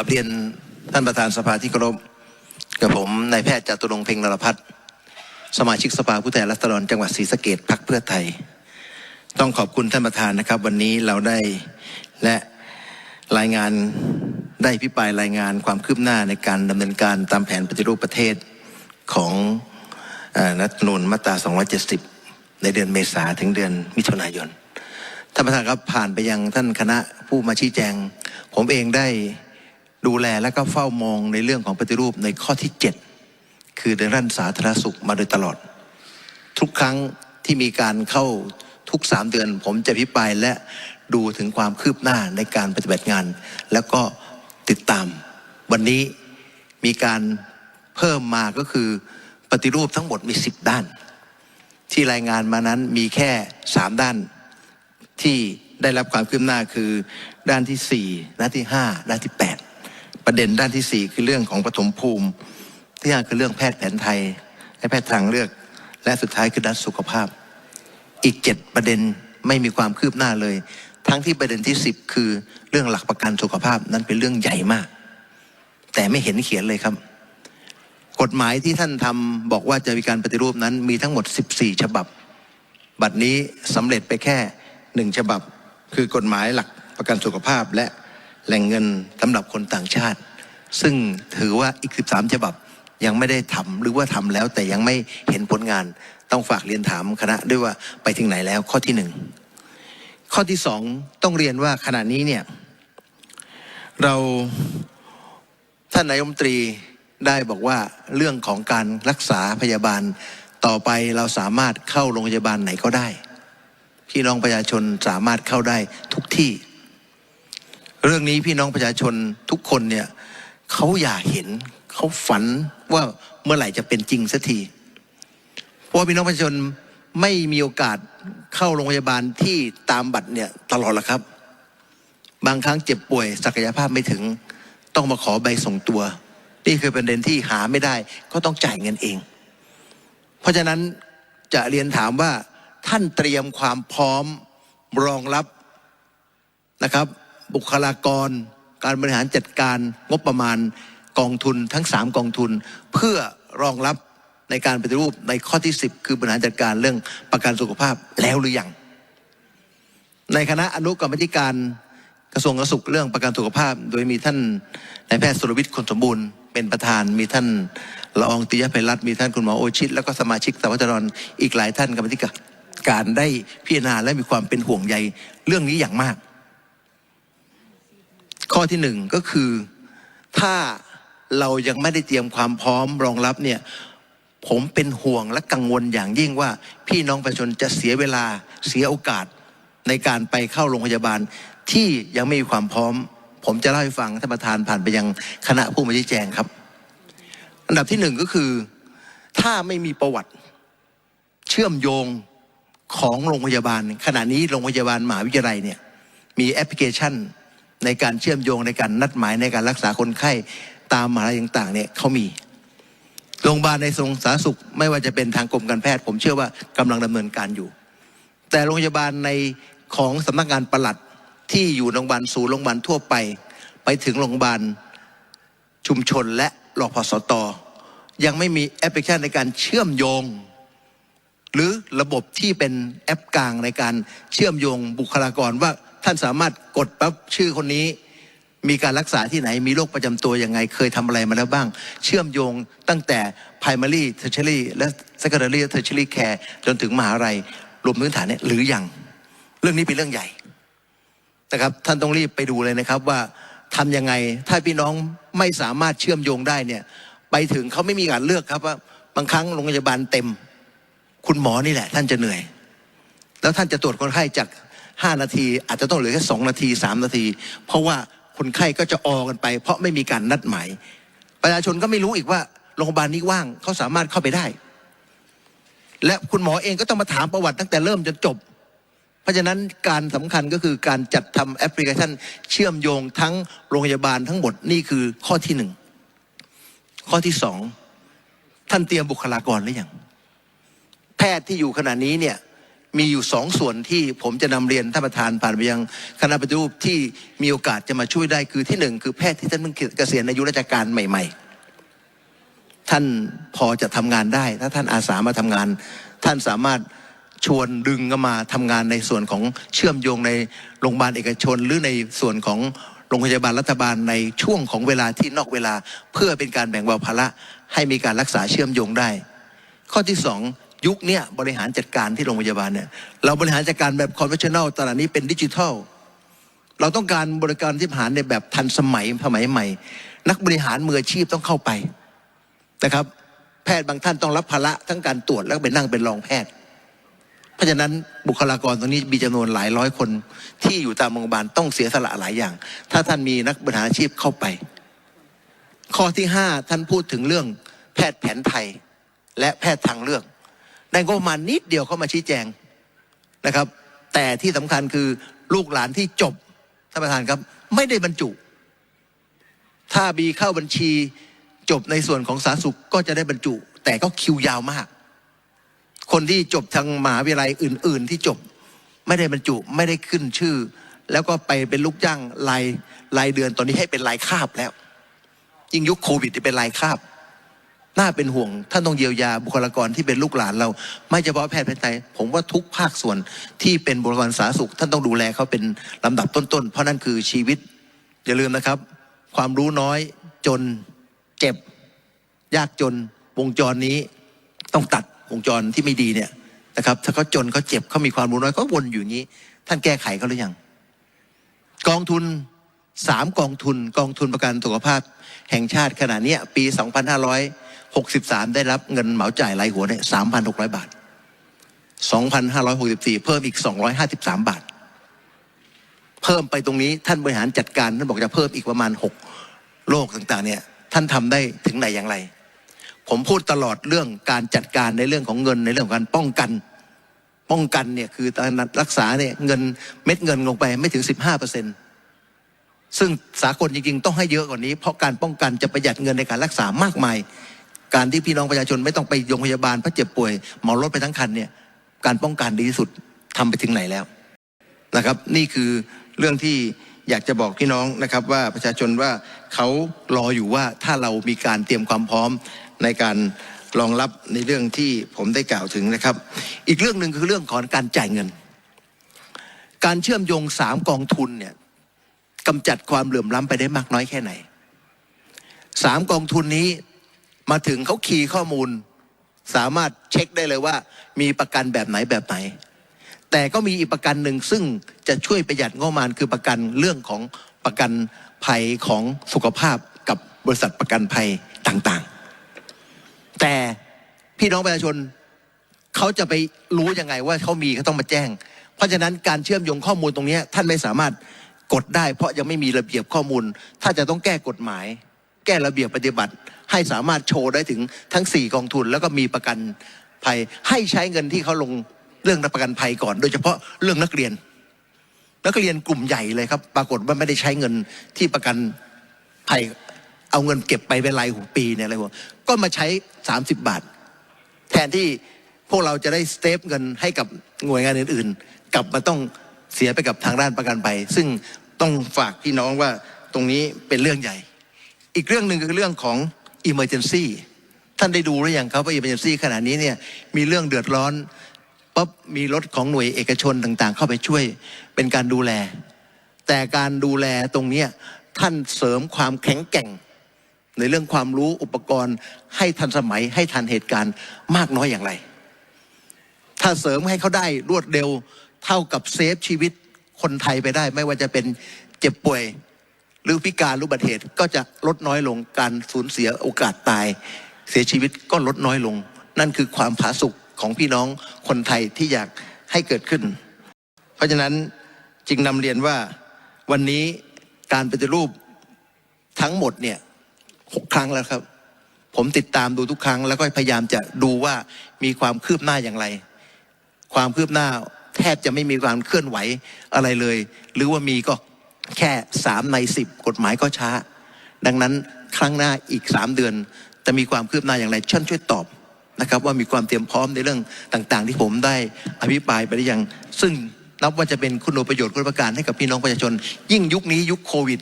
ับเรียนท่านประธานสภาที่เคารพกับผมนายแพทย์จตุรงเพ็งนรพัฒน์สมาชิกสภาผู้แทนราษฎรจังหวัดศรีสะเกษพักเพื่อไทย ต้องขอบคุณท่านประธานนะครับ วันนี้เราได้และรายงานได้พิปรายรายงานความคืบหน้าในการดำเนินการตามแผนปฏิรูปประเทศของรัฐนูญมาตรา 270 ในเดือนเมษาถึงเดือนมิถุนายนท่านประธานครับผ่านไปยังท่านคณะผู้มาชี้แจง ผมเองได้ ดูแลและก็เฝ้ามองในเรื่องของปฏิรูปในข้อที่ 7 คือในด้านสาธารณสุขมาโดยตลอด ทุกครั้งที่มีการเข้าทุกสามเดือน ผมจะพิปรายและดูถึงความคืบหน้าในการปฏิบัติงาน แล้วก็ติดตาม วันนี้มีการเพิ่มมาก็คือปฏิรูปทั้งหมดมี 10 ด้าน ที่รายงานมานั้นมีแค่ 3 ด้านที่ได้รับความคืบหน้าคือด้านที่ 4 ด้านที่ 5 ด้านที่ 8 ประเด็นด้านที่ 4 คือเรื่องของปฐมภูมิ ที่ห้าคือเรื่องแพทย์แผนไทย และแพทย์ทางเลือก และสุดท้ายคือด้านสุขภาพ อีก 7 ประเด็นไม่มีความคืบหน้าเลย ทั้งที่ประเด็นที่ 10 คือเรื่องหลักประกันสุขภาพนั้นเป็นเรื่องใหญ่มาก แต่ไม่เห็นเขียนเลยครับ กฎหมายที่ท่านทำบอกว่าจะมีการปฏิรูปนั้นมีทั้งหมด 14 ฉบับ บัดนี้สำเร็จไปแค่หนึ่งฉบับ คือกฎหมายหลักประกันสุขภาพและ แหล่งเงินสำหรับคนต่างชาติ ซึ่งถือว่าอีก 13 ฉบับยังไม่ได้ทำหรือว่าทำแล้วแต่ยังไม่เห็นผลงานต้องฝากเรียนถามคณะด้วยว่าไปถึงไหนแล้วข้อที่หนึ่งข้อที่สองต้องเรียนว่าขณะนี้เนี่ยเราท่านนายรัมตรีได้บอกว่าเรื่องของการรักษาพยาบาลต่อไปเราสามารถเข้าโรงพยาบาลไหนก็ได้ พี่น้องประชาชนสามารถเข้าได้ทุกที่ เรื่องนี้พี่น้องประชาชนทุกคนเนี่ยเขาอยากเห็นเขาฝันว่าเมื่อไหร่จะเป็นจริงสักที เพราะพี่น้องประชาชนไม่มีโอกาสเข้าโรงพยาบาลที่ตามบัตรเนี่ยตลอดละครับ บางครั้งเจ็บป่วย ศักยภาพไม่ถึง ต้องมาขอใบส่งตัว นี่คือประเด็นที่หาไม่ได้ ก็ต้องจ่ายเงินเอง เพราะฉะนั้นจะเรียนถามว่าท่านเตรียมความพร้อมรองรับนะครับ บุคลากร การบริหารจัดการงบประมาณกองทุนทั้ง 3 กองทุน เพื่อรองรับในการปฏิรูปในข้อที่ 10 คือบริหารจัดการเรื่องประกันสุขภาพแล้วหรือยังในคณะอนุกรรมธิการกระทรวงสุขเรื่องประกันสุขภาพ โดยมีท่านนายแพทย์สุรวิทย์คนสมบูรณ์เป็นประธาน มีท่านละอองติยภัยรัตน์มีท่านคุณหมอโอชิต แล้วก็สมาชิกสภาจรอีกหลายท่านกรรมธิการได้พิจารณาและมีความเป็นห่วงใยเรื่องนี้อย่างมาก ข้อที่หนึ่งก็คือถ้าเรายังไม่ได้เตรียมความพร้อมรองรับเนี่ยผมเป็นห่วงและกังวลอย่างยิ่งว่า พี่น้องประชาชนจะเสียเวลาเสียโอกาสในการไปเข้าโรงพยาบาลที่ยังไม่มีความพร้อม ผมจะเล่าให้ฟังท่านประธานผ่านไปยังคณะผู้มาชี้แจงครับ อันดับที่หนึ่งก็คือ ถ้าไม่มีประวัติเชื่อมโยงของโรงพยาบาล ขณะนี้โรงพยาบาลมหาวิทยาลัยเนี่ยมีแอปพลิเคชัน ในการเชื่อมโยงในการนัดหมายในการรักษาคนไข้ตามมหาลัยต่างๆเนี่ยเขามีโรงพยาบาลในทรงสาธารณสุข ไม่ว่าจะเป็นทางกรมการแพทย์ ผมเชื่อว่ากำลังดำเนินการอยู่ แต่โรงพยาบาลในของสำนักงานปลัดที่อยู่โรงพยาบาลศูนย์โรงพยาบาลทั่วไป ไปถึงโรงพยาบาลชุมชนและรพสตยังไม่มีแอปพลิเคชันในการเชื่อมโยง หรือระบบที่เป็นแอปกลางในการเชื่อมโยงบุคลากรว่า ท่านสามารถกดปั๊บชื่อคนนี้ มีการรักษาที่ไหน มีโรคประจำตัวยังไง เคยทำอะไรมาแล้วบ้าง เชื่อมโยงตั้งแต่ primary tertiary และ secondary tertiary care จนถึงมหาลัยรวมพื้นฐานเนี่ยหรือยังเรื่องนี้เป็นเรื่องใหญ่นะครับท่านต้องรีบไปดูเลยนะครับว่าทำยังไงถ้าพี่น้องไม่สามารถเชื่อมโยงได้เนี่ยไปถึงเขาไม่มีการเลือกครับว่าบางครั้งโรงพยาบาลเต็ม คุณหมอนี่แหละ ท่านจะเหนื่อย แล้วท่านจะตรวจคนไข้จาก 5 นาที อาจจะต้องเหลือแค่2นาที 3 นาที เพราะว่าคนไข้ก็จะออกันไป เพราะไม่มีการนัดหมายประชาชนก็ไม่รู้อีกว่าโรงพยาบาลนี้ว่างเขาสามารถเข้าไปได้ และคุณหมอเองก็ต้องมาถามประวัติตั้งแต่เริ่มจนจบ เพราะฉะนั้นการสำคัญก็คือการจัดทำแอปพลิเคชัน เชื่อมโยงทั้งโรงพยาบาลทั้งหมดนี่คือข้อที่หนึ่งข้อที่สองท่านเตรียมบุคลากรหรือยังแพทย์ที่อยู่ขณะนี้เนี่ย มีอยู่สองส่วนที่ผมจะนำเรียนท่านประธานผ่านไปยังคณะปฏิรูปที่มีโอกาสจะมาช่วยได้คือที่หนึ่งคือแพทย์ที่ท่านเพิ่งเกษียณอายุราชการใหม่ ๆ ท่านพอจะทำงานได้ ถ้าท่านอาสามาทำงาน ท่านสามารถชวนดึงก็มาทำงานในส่วนของเชื่อมโยงในโรงพยาบาลเอกชน หรือในส่วนของโรงพยาบาลรัฐบาลในช่วงของเวลาที่นอกเวลา เพื่อเป็นการแบ่งเบาภาระให้มีการรักษาเชื่อมโยงได้ ข้อที่สอง ยุคเนี้ยบริหารจัดการที่โรงพยาบาลเนี่ยเราบริหารจัดการแบบคอนเวนชั่นแนลตอนนี้เป็นดิจิทัล เราต้องการบริการที่บริหารในแบบทันสมัยสมัยใหม่ นักบริหารมืออาชีพต้องเข้าไปนะครับ แพทย์บางท่านต้องรับภาระทั้งการตรวจแล้วก็ไปนั่งเป็นรองแพทย์ เพราะฉะนั้นบุคลากรตรงนี้มีจำนวนหลายร้อยคนที่อยู่ตามโรงพยาบาลต้องเสียสละหลายอย่าง ถ้าท่านมีนักบริหารอาชีพเข้าไป ข้อที่ห้าท่านพูดถึงเรื่องแพทย์แผนไทยและแพทย์ทางเลือก ในงบประมาณนิดเดียวเข้ามาชี้แจงนะครับ แต่ที่สำคัญคือลูกหลานที่จบท่านประธานครับ ไม่ได้บรรจุ ถ้ามีเข้าบัญชีจบในส่วนของสาธารณสุขก็จะได้บรรจุ แต่ก็คิวยาวมาก คนที่จบทางมหาวิทยาลัยอื่น ๆ ที่จบไม่ได้บรรจุไม่ได้ขึ้นชื่อ แล้วก็ไปเป็นลูกจ้างรายรายเดือนตอนนี้ให้เป็นรายคาบแล้ว ยิ่งยุคโควิดที่เป็นรายคาบ น่าเป็นห่วง ท่านต้องเยียวยาบุคลากรที่เป็นลูกหลานเรา ไม่เฉพาะแพทย์แผนไทยผมว่าทุกภาคส่วนที่เป็นบุคลากรสาธารณสุข ท่านต้องดูแลเขาเป็นลำดับต้นๆ เพราะนั่นคือชีวิต อย่าลืมนะครับ ความรู้น้อยจนเจ็บ ยากจนวงจรนี้ ต้องตัดวงจรที่ไม่ดีเนี่ยนะครับ ถ้าเขาจนเขาเจ็บเขามีความรู้น้อยเขาวนอยู่งนี้ ท่านแก้ไขเขาหรือยังกองทุนสามกองทุน กองทุนประกันสุขภาพ แห่งชาติขณะนี้ปี 2500 63 ได้รับเงินเหมาจ่ายรายหัวเนี่ย3,600 บาท 2,564 เพิ่มอีก 253 บาท เพิ่มไปตรงนี้ท่านบริหารจัดการท่านบอกจะเพิ่มอีกประมาณ 6 โลกต่างๆ เนี่ยท่านทำได้ถึงไหนอย่างไร ผมพูดตลอดเรื่องการจัดการในเรื่องของเงินในเรื่องของการป้องกัน ป้องกันเนี่ยคือการรักษาเนี่ยเงินเม็ดเงินลงไปไม่ถึง 15%ซึ่งสากลจริงๆ ต้องให้เยอะกว่านี้ เพราะการป้องกันจะประหยัดเงินในการรักษามากมาย การที่พี่น้องประชาชนไม่ต้องไปโรงพยาบาลเพราะเจ็บป่วยหมารถไปทั้งคันเนี่ยการป้องกันดีที่สุดทำไปถึงไหนแล้วนะครับ นี่คือเรื่องที่อยากจะบอกพี่น้องนะครับว่าประชาชนว่าเขารออยู่ว่าถ้าเรามีการเตรียมความพร้อมในการรองรับในเรื่องที่ผมได้กล่าวถึงนะครับ อีกเรื่องหนึ่งคือเรื่องของการจ่ายเงิน การเชื่อมโยงสามกองทุนเนี่ยกำจัดความเหลื่อมล้ำไปได้มากน้อยแค่ไหนสามกองทุนนี้ มาถึงเขาคีย์ข้อมูล สามารถเช็คได้เลยว่า มีประกันแบบไหนแบบไหน แต่ก็มีอีกประกันหนึ่งซึ่งจะช่วยประหยัดงบประมาณคือประกันเรื่องของประกันภัยของสุขภาพกับบริษัทประกันภัยต่างๆ แต่พี่น้องประชาชนเขาจะไปรู้ยังไงว่าเขามีเขาต้องมาแจ้ง เพราะฉะนั้นการเชื่อมโยงข้อมูลตรงนี้ท่านไม่สามารถกดได้ เพราะยังไม่มีระเบียบข้อมูล ถ้าจะต้องแก้กฎหมาย แก้ระเบียบปฏิบัติ ให้สามารถโชว์ได้ถึงทั้ง 4 กองทุน แล้วก็มีประกันภัยให้ใช้เงินที่เขาลงเรื่องประกันภัยก่อน โดยเฉพาะเรื่องนักเรียน นักเรียนกลุ่มใหญ่เลยครับ ปรากฏว่าไม่ได้ใช้เงินที่ประกันภัยเอาเงินเก็บไปเป็นรายหัวปีเนี่ยอะไรหัวก็มาใช้ 30 บาท แทนที่พวกเราจะได้สเตปเงินให้กับหน่วยงานอื่น ๆ กลับมาต้องเสียไปกับทางด้านประกันภัยซึ่งต้องฝากพี่น้องว่าตรงนี้เป็นเรื่องใหญ่ อีกเรื่องหนึ่งคือเรื่องของ Emergency ท่านได้ดูหรือยังครับว่า Emergency ขณะนี้เนี่ยมีเรื่องเดือดร้อนปั๊บมีรถของหน่วยเอกชนต่างๆ เข้าไปช่วยเป็นการดูแล แต่การดูแลตรงนี้ท่านเสริมความแข็งแกร่ง ในเรื่องความรู้อุปกรณ์ให้ทันสมัยให้ทันเหตุการณ์มากน้อยอย่างไร ถ้าเสริมให้เขาได้รวดเร็วเท่ากับเซฟชีวิตคนไทยไปได้ ไม่ว่าจะเป็นเจ็บป่วย หรือพิการหรือบัติเหตุก็จะลดน้อยลงการสูญเสียโอกาสตาย เสียชีวิตก็ลดน้อยลง นั่นคือความผาสุกของพี่น้องคนไทยที่อยากให้เกิดขึ้น เพราะฉะนั้นจึงนำเรียนว่าวันนี้การปฏิรูปทั้งหมดเนี่ยหกครั้งแล้วครับ ผมติดตามดูทุกครั้ง แล้วก็พยายามจะดูว่ามีความคืบหน้าอย่างไร ความคืบหน้าแทบจะไม่มีการเคลื่อนไหวอะไรเลย หรือว่ามีก็ แค่สามในสิบกฎหมายก็ช้า ดังนั้นครั้งหน้าอีกสามเดือน จะมีความคืบหน้าอย่างไรช่วยช่วยตอบนะครับว่ามีความเตรียมพร้อมในเรื่องต่างๆ ที่ผมได้อภิปรายไปหรือยัง ซึ่งนับว่าจะเป็นคุณประโยชน์คุณประการให้กับพี่น้องประชาชน ยิ่งยุคนี้ยุคโควิด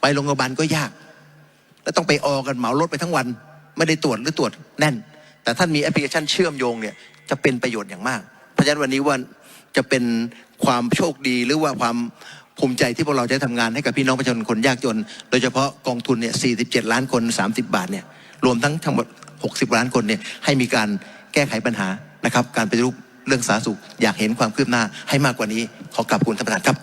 ไปโรงพยาบาลก็ยาก แล้วต้องไปออกันเหมารถไปทั้งวัน ไม่ได้ตรวจหรือตรวจแน่น แต่ท่านมีแอปพลิเคชันเชื่อมโยงเนี่ยจะเป็นประโยชน์อย่างมาก เพราะฉะนั้นวันนี้ว่าจะเป็นความโชคดีหรือว่าความ ภูมิใจที่พวกเราจะทำงานให้กับพี่น้องประชาชนคนยากจน โดยเฉพาะกองทุนเนี่ย47 ล้านคน 30 บาทเนี่ยรวมทั้งทั้งหมด 60 ล้านคนเนี่ยให้มีการแก้ไขปัญหานะครับการปฏิรูปเรื่องสาธารณสุขอยากเห็นความคืบหน้าให้มากกว่านี้ขอกลับคุณท่านประธานครับ